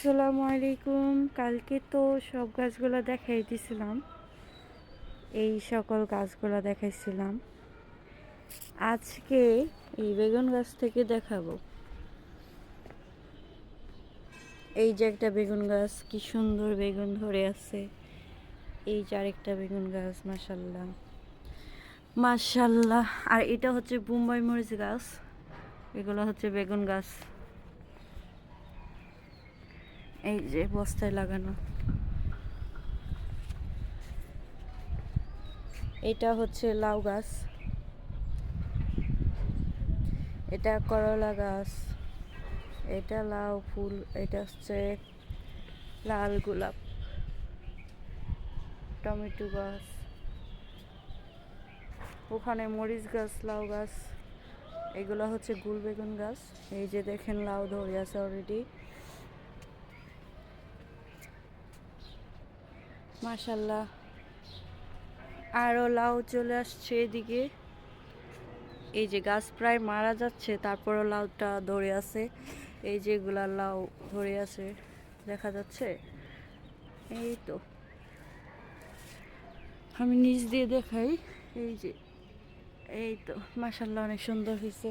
আসসালামু আলাইকুম। কালকে তো সব গাছগুলো দেখাই দিছিলাম। এই সকল গাছগুলো দেখাইছিলাম। আজকে এই বেগুন গাছ থেকে দেখাবো। এই যে একটা বেগুন গাছ, কি সুন্দর বেগুন ধরে আছে। এই যে আরেকটা বেগুন গাছ মাসাল্লাহ মাশাল্লাহ আর এটা হচ্ছে বোম্বাই মরিচ গাছ। এগুলো হচ্ছে বেগুন গাছ। এই যে বস্তায় লাগানো। এটা হচ্ছে লাউ গাছ। এটা করলা গাছ। এটা লাউ ফুল। এটা হচ্ছে লাল গোলাপ। টমেটো গাছ। ওখানে মরিচ গাছ, লাউ গাছ। এগুলো হচ্ছে গুল বেগুন গাছ। এই যে দেখেন লাউ ধরে আছে অলরেডি মাশাল্লাহ আরও লাউ চলে আসছে এদিকে। এই যে গাছ প্রায় মারা যাচ্ছে, তারপরও লাউটা ধরে আছে। এই যে এগুলা লাউ ধরে আছে, দেখা যাচ্ছে? এই তো। আমি নিচ দিয়ে দেখাই, এই যে। এই তো মাশাল্লাহ অনেক সুন্দর হয়েছে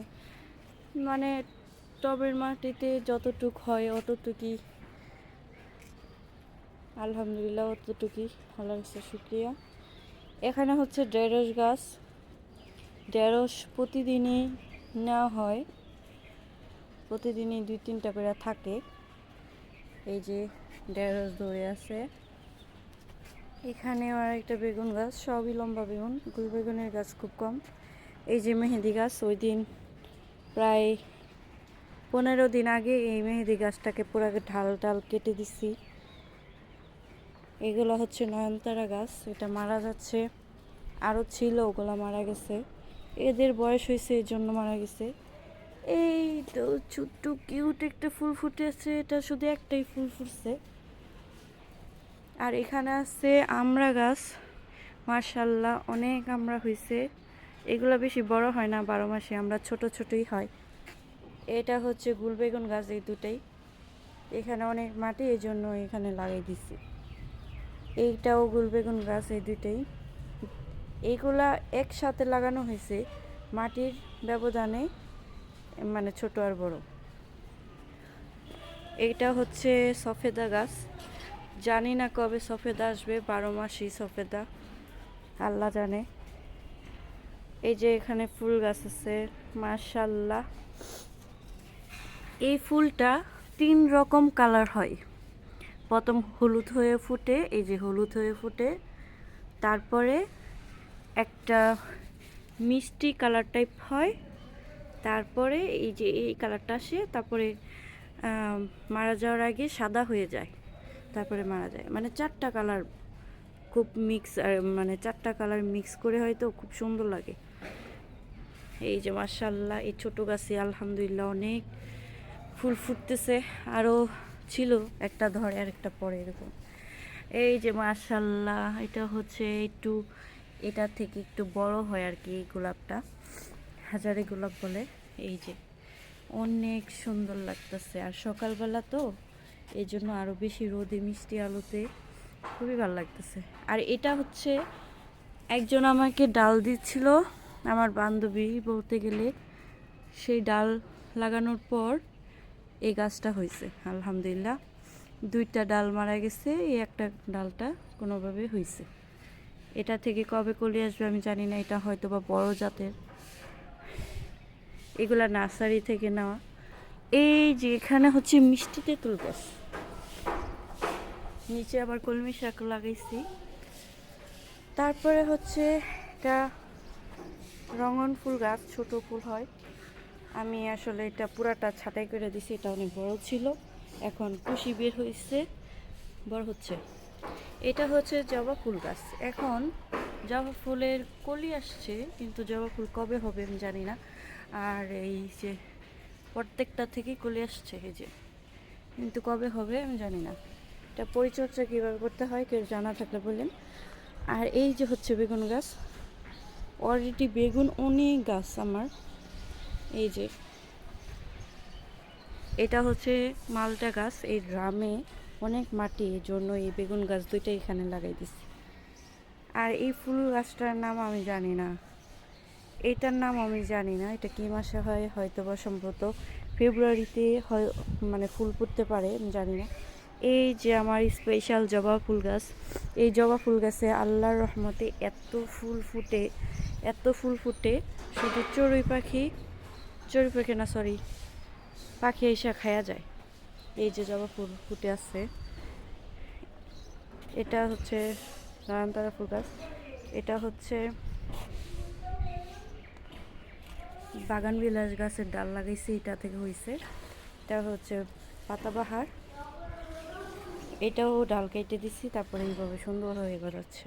মানে টবের মাটিতে যতটুক হয়, অতটুকুই আলহামদুলিল্লাহ, অতটুকুই। ভালো হয়েছে শুক্রিয়া। এখানে হচ্ছে ঢেঁড়স গাছ। ঢেঁড়স প্রতিদিনই নেওয়া হয়। প্রতিদিনই দুই তিনটা করে থাকে। এই যে ঢেঁড়স ধরে আছে। এখানে আর একটা বেগুন গাছ, সবই লম্বা বেগুন। গুল বেগুনের গাছ খুব কম। এই যে মেহেদি গাছ, ওই দিন প্রায় পনেরো দিন আগে এই মেহেদি গাছটাকে পুরো ঢাল ঢাল কেটে দিছি। এগুলো হচ্ছে নয়নতারা গাছ, এটা মারা যাচ্ছে। আরও ছিল, ওগুলো মারা গেছে। এদের বয়স হয়েছে, এই জন্য মারা গেছে। এই তো ছোট্ট কিউট একটা ফুল ফুটেছে, এটা শুধু একটাই ফুল ফুটছে। আর এখানে আছে আমড়া গাছ। মার্শাল্লাহ অনেক আমরা হয়েছে। এগুলো বেশি বড় হয় না, বারো মাসে আমরা ছোট ছোটই হয়। এটা হচ্ছে গুলবেগুন গাছ, এই দুটাই। এখানে অনেক মাটি, এই জন্য এখানে লাগিয়ে দিছি। এইটাও গুলবেগুন গাছ এই দুইটাই। এইগুলা একসাথে লাগানো হয়েছে মাটির ব্যবধানে মানে ছোট আর বড়। এইটা হচ্ছে সফেদা গাছ। জানি না কবে সফেদা আসবে, বারো মাসই সফেদা, আল্লাহ জানে। এই যে এখানে ফুল গাছ আছে, মাশাল্লাহ। এই ফুলটা তিন রকম কালার হয়। প্রথম হলুদ হয়ে ফুটে, এই যে হলুদ হয়ে ফুটে। তারপরে একটা মিষ্টি কালার টাইপ হয়। তারপরে এই যে এই কালারটা আসে, তারপরে মারা যাওয়ার আগে সাদা হয়ে যায়। তারপরে মারা যায়। মানে চারটা কালার খুব মিক্স মানে চারটা কালার মিক্স করে হয়তো খুব সুন্দর লাগে। এই যে মার্শাল্লাহ এই ছোটো গাছে আলহামদুলিল্লাহ অনেক ফুল ফুটতেছে। আরও ছিল, একটা ধরে আর একটা পরে, এরকম। এই যে মার্শাল্লাহ এটা হচ্ছে একটু, এটা থেকে একটু বড় হয় আর কি এই গোলাপটা। হাজারে গোলাপ বলে। এই যে, অনেক সুন্দর লাগতেছে। আর সকালবেলা তো এই জন্য আরও বেশি রোদে, মিষ্টি আলোতে খুবই ভালো লাগতেছে। আর এটা হচ্ছে, একজন আমাকে ডাল দিচ্ছিল, আমার বান্ধবী বলতে গেলে। সেই ডাল লাগানোর পর এই গাছটা হয়েছে, আলহামদুলিল্লাহ। দুইটা ডাল মারা গেছে, এই একটা ডালটা কোনোভাবে হয়েছে। এটা থেকে কবে কলি আসবে আমি জানি না, এটা হয়তো বা বড় জাতের। এগুলা নার্সারি থেকে নেওয়া। এই যে এখানে হচ্ছে মিষ্টি তেঁতুল গাছ। নিচে আবার কলমি শাক লাগাইছি। তারপরে হচ্ছে এটা রঙন ফুল গাছ, ছোট ফুল হয়। আমি আসলে এটা পুরাটা ছাটাই করে দিছি, এটা অনেক বড় ছিল। এখন কুশি বের হয়েছে বড় হচ্ছে। এটা হচ্ছে জবা ফুল গাছ। এখন জবা ফুলের কলি আসছে, কিন্তু জবা ফুল কবে হবে আমি জানি না। আর এই যে প্রত্যেকটা থেকেই কলি আসছে, এই যে। কিন্তু কবে হবে আমি জানি না। এটা পরিচর্যা কীভাবে করতে হয় কেউ জানা থাকলে বললেন। আর এই যে হচ্ছে বেগুন গাছ অলরেডি বেগুন অনেক গাছ আমার। এই যে। এটা হচ্ছে মালটা গাছ, এই ড্রামে অনেক মাটি, এই জন্য এই বেগুন গাছ দুইটা এখানে লাগাই দিছি। আর এই ফুল গাছটার নাম আমি জানি না। এটার নাম আমি জানি না, এটা কী মাসে হয় হয়তো বা সম্ভবত ফেব্রুয়ারিতে হয় মানে ফুল ফুটতে পারে, আমি জানি না। এই যে আমার স্পেশাল জবা ফুল গাছ, এই জবা ফুল গাছে আল্লাহর রহমতে এত ফুল ফুটে, এত ফুল ফুটে, শুধু চড়ুই পাখি চড়ুই পাখি না সরি পাখি এসে খায়া যায়। এই যে জবা ফুল ফুটে আছে এটা হচ্ছে নয়নতারা ফুল গাছ। এটা হচ্ছে বাগান বিলাস গাছের ডাল লাগাইছি, এটা থেকে হয়েছে এটা হচ্ছে পাতাবাহার এটাও ডাল কেটে দিছি, তারপরে এইভাবে সুন্দর হয়ে গজাচ্ছে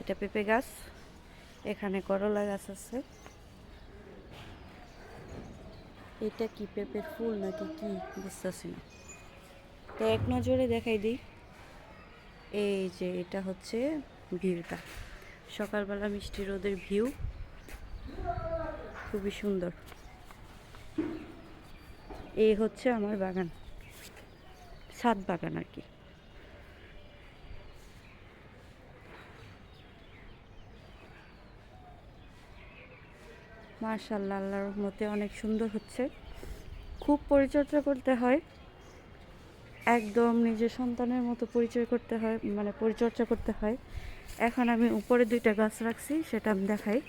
এটা পেঁপে গাছ। এখানে করলা গাছ আছে। এটা কি, পেঁপের ফুল নাকি কি? বুঝতেছি না। তো এক নজরে দেখাই দিই। এই যে এটা হচ্ছে ভিউটা। সকালবেলা মিষ্টি রোদের ভিউ। খুবই সুন্দর। এই হচ্ছে আমার বাগান। সাত বাগান আর কি। মার্শাল্লাহ আল্লাহর মতে অনেক সুন্দর হচ্ছে। খুব পরিচর্যা করতে হয়। একদম নিজের সন্তানের মতো পরিচয় করতে হয় মানে পরিচর্যা করতে হয়। এখন আমি উপরে দুইটা গাছ রাখছি, সেটা আমি দেখাই।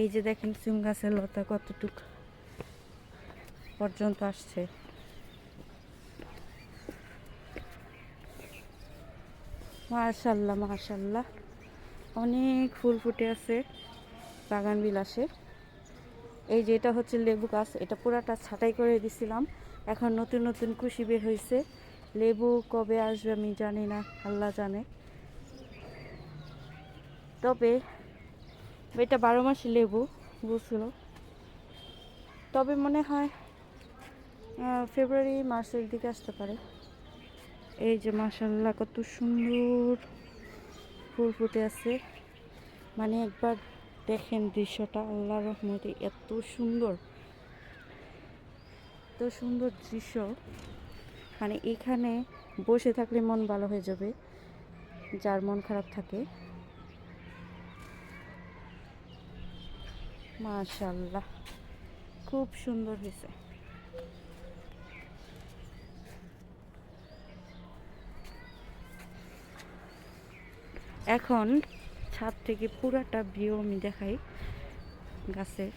এই যে দেখেন, সিম গাছের লতা কতটুক পর্যন্ত আসছে। মাশাল্লাহ মাশাল্লাহ অনেক ফুল ফুটে আছে, বাগান বিলাসে এই যে এটা হচ্ছে লেবু গাছ, এটা পুরাটা ছাটাই করে দিছিলাম। এখন নতুন নতুন কুশি বের হয়েছে লেবু কবে আসবে আমি জানি না, আল্লাহ জানে। তবে এটা বারো মাসি লেবু, বুঝলো? তবে মনে হয় ফেব্রুয়ারি, মার্চের দিকে আসতে পারে। এই যে মাসাল্লাহ কত সুন্দর। ফুল ফুটে আছে। মানে একবার দেখেন দৃশ্যটা, আল্লাহ রহমতে এত সুন্দর। এত সুন্দর দৃশ্য। মানে এখানে বসে থাকলে মন ভালো হয়ে যাবে, যার মন খারাপ থাকে। মাশাল্লাহ খুব সুন্দর হয়েছে। এখন ছাদ থেকে পুরাটা ভিউ আমি দেখাই গাছের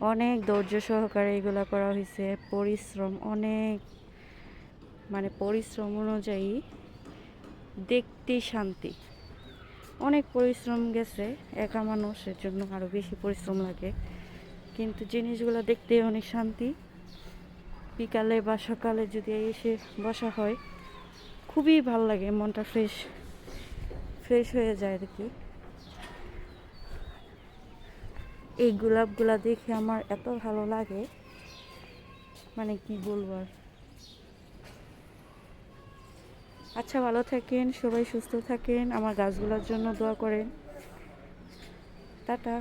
অনেক ধৈর্য সহকারে এগুলো করা হয়েছে পরিশ্রম অনেক মানে পরিশ্রম অনুযায়ী দেখতে শান্তি। অনেক পরিশ্রম গেছে, একা মানুষের জন্য আরও বেশি পরিশ্রম লাগে, কিন্তু জিনিসগুলো দেখতে অনেক শান্তি। বিকালে বা সকালে যদি এসে বসা হয়, খুবই ভালো লাগে, মনটা ফ্রেশ ফ্রেশ হয়ে যায় আর কি। এই গোলাপগুলা দেখে আমার এত ভালো লাগে মানে কি বলব আর। আচ্ছা ভালো থাকেন, সবাই সুস্থ থাকেন, আমার গাছগুলোর জন্য দোয়া করেন। টাটা।